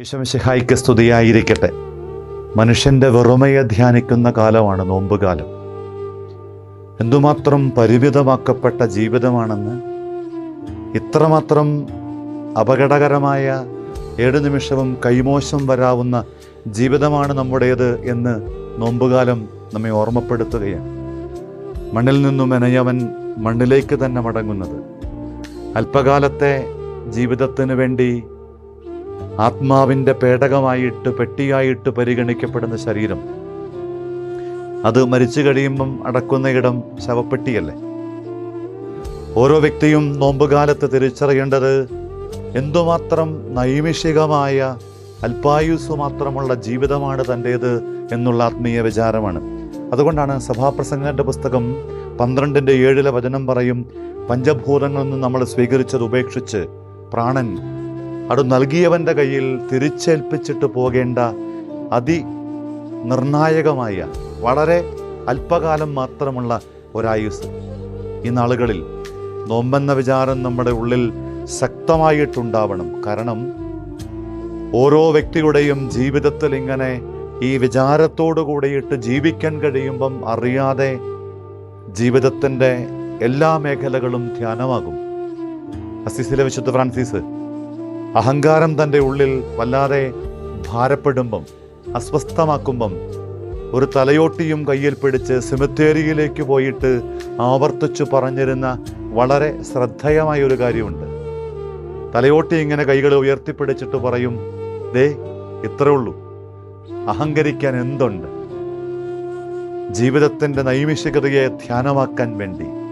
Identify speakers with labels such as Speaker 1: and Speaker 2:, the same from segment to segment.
Speaker 1: ഈശോമിശിഹായിക്ക് സ്തുതിയായിരിക്കട്ടെ. മനുഷ്യന്റെ വെറുമയെ ധ്യാനിക്കുന്ന കാലമാണ് നോമ്പുകാലം. എന്തുമാത്രം പരിമിതമാക്കപ്പെട്ട ജീവിതമാണെന്ന് ഇത്രമാത്രം അപകടകരമായ ഏഴു നിമിഷവും കൈമോശം വരാവുന്ന ജീവിതമാണ് നമ്മുടേത് എന്ന് നോമ്പുകാലം നമ്മെ ഓർമ്മപ്പെടുത്തുകയാണ്. മണ്ണിൽ നിന്നും മെനയവൻ മണ്ണിലേക്ക് തന്നെ മടങ്ങുന്നത്. അല്പകാലത്തെ ജീവിതത്തിന് വേണ്ടി ആത്മാവിന്റെ പേടകമായിട്ട് പെട്ടിയായിട്ട് പരിഗണിക്കപ്പെടുന്ന ശരീരം. അത് മരിച്ചു കഴിയുമ്പം അടക്കുന്ന ഇടം ശവപ്പെട്ടിയല്ലേ? ഓരോ വ്യക്തിയും നോമ്പുകാലത്ത് തിരിച്ചറിയേണ്ടത് എന്തുമാത്രം നൈമിഷികമായ അല്പായുസ് മാത്രമുള്ള ജീവിതമാണ് തന്റേത് എന്നുള്ള ആത്മീയ വിചാരമാണ്. അതുകൊണ്ടാണ് സഭാപ്രസംഗന്റെ പുസ്തകം പന്ത്രണ്ടിന്റെ ഏഴിലെ വചനം പറയും പഞ്ചഭൂതങ്ങളിൽ നിന്ന് നമ്മൾ സ്വീകരിച്ചത് ഉപേക്ഷിച്ച് പ്രാണൻ അത് നൽകിയവന്റെ കയ്യിൽ തിരിച്ചേൽപ്പിച്ചിട്ട് പോകേണ്ട അതി നിർണായകമായ വളരെ അല്പകാലം മാത്രമുള്ള ഒരായുസ് ഈ നാളുകളിൽ നോമ്പെന്ന വിചാരം നമ്മുടെ ഉള്ളിൽ ശക്തമായിട്ടുണ്ടാവണം. കാരണം ഓരോ വ്യക്തിയുടെയും ജീവിതത്തിൽ ഇങ്ങനെ ഈ വിചാരത്തോടു കൂടിയിട്ട് ജീവിക്കാൻ കഴിയുമ്പം അറിയാതെ ജീവിതത്തിന്റെ എല്ലാ മേഖലകളും ധ്യാനമാകും. അസിസിലെ വിശുദ്ധ ഫ്രാൻസിസ് അഹങ്കാരം തന്റെ ഉള്ളിൽ വല്ലാതെ ഭാരപ്പെടുമ്പം അസ്വസ്ഥമാക്കുമ്പം ഒരു തലയോട്ടിയും കയ്യിൽ പിടിച്ച് സെമിത്തേരിയിലേക്ക് പോയിട്ട് ആവർത്തിച്ചു പറഞ്ഞിരുന്ന വളരെ ശ്രദ്ധേയമായ ഒരു കാര്യമുണ്ട്. തലയോട്ടി ഇങ്ങനെ കൈകൾ ഉയർത്തിപ്പിടിച്ചിട്ട് പറയും ദേ ഇത്രേ ഉള്ളൂ. അഹങ്കരിക്കാൻ എന്തുണ്ട്? ജീവിതത്തിന്റെ നൈമിഷികതയെ ധ്യാനമാക്കാൻ വേണ്ടി.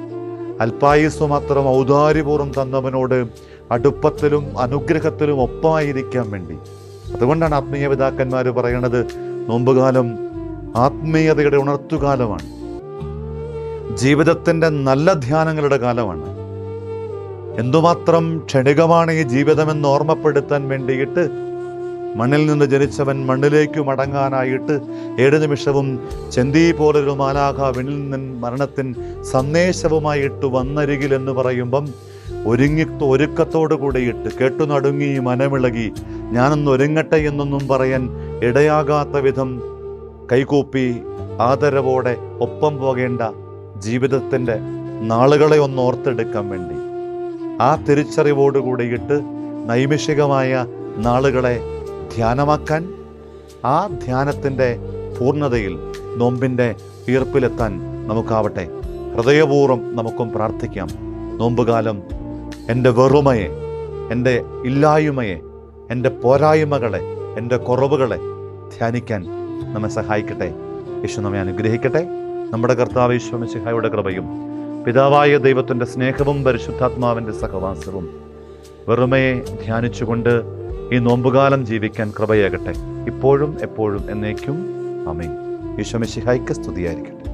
Speaker 1: അല്പായുസ് മാത്രം ഔദാര്യപൂർവം തന്നവനോട് അടുപ്പത്തിലും അനുഗ്രഹത്തിലും ഒപ്പമായിരിക്കാൻ വേണ്ടി. അതുകൊണ്ടാണ് ആത്മീയ പിതാക്കന്മാർ പറയുന്നത് നോമ്പുകാലം ആത്മീയതയുടെ ഉണർത്തുകാലമാണ്. ജീവിതത്തിന്റെ നല്ല ധ്യാനങ്ങളുടെ കാലമാണ്. എന്തുമാത്രം ക്ഷണികമാണ് ഈ ജീവിതമെന്ന് ഓർമ്മപ്പെടുത്താൻ വേണ്ടിയിട്ട് മണ്ണിൽ നിന്ന് ജനിച്ചവൻ മണ്ണിലേക്ക് മടങ്ങാനായിട്ട് ഏഴ് നിമിഷവും ചെന്തി പോലൊരു മാലാഖ വിണ്ണിൽ നിന്ന് മരണത്തിൻ സന്ദേശവുമായിട്ട് വന്നരികിൽ എന്ന് പറയുമ്പം ഒരുങ്ങി ഒരുക്കത്തോടു കൂടിയിട്ട് കേട്ടു നടുങ്ങി മനമിളകി ഞാനൊന്ന് ഒരുങ്ങട്ടെ എന്നൊന്നും പറയാൻ ഇടയാകാത്ത വിധം കൈകൂപ്പി ആദരവോടെ ഒപ്പം പോകേണ്ട ജീവിതത്തിന്റെ നാളുകളെ ഒന്ന് ഓർത്തെടുക്കാൻ വേണ്ടി. ആ തിരിച്ചറിവോട് കൂടിയിട്ട് നൈമിഷികമായ നാളുകളെ ധ്യാനമാക്കാൻ ആ ധ്യാനത്തിന്റെ പൂർണതയിൽ നോമ്പിന്റെ ഈർപ്പിലെത്താൻ നമുക്കാവട്ടെ. ഹൃദയപൂർവം നമുക്കും പ്രാർത്ഥിക്കാം. നോമ്പുകാലം എന്റെ വെറുമയെ എന്റെ ഇല്ലായ്മയെ എന്റെ പോരായ്മകളെ എന്റെ കുറവുകളെ ധ്യാനിക്കാൻ നമ്മെ സഹായിക്കട്ടെ. യേശു നമ്മെ അനുഗ്രഹിക്കട്ടെ. നമ്മുടെ കർത്താവ് ഈശ്വമിശിഹായുടെ കൃപയും പിതാവായ ദൈവത്തിന്റെ സ്നേഹവും പരിശുദ്ധാത്മാവിന്റെ സഹവാസവും വെറുമയെ ധ്യാനിച്ചുകൊണ്ട് ഈ നോമ്പുകാലം ജീവിക്കാൻ കൃപയാകട്ടെ. ഇപ്പോഴും എപ്പോഴും എന്നേക്കും. അമീൻ ഈശ്വമിശിഹായ്ക്ക് സ്തുതിയായിരിക്കട്ടെ.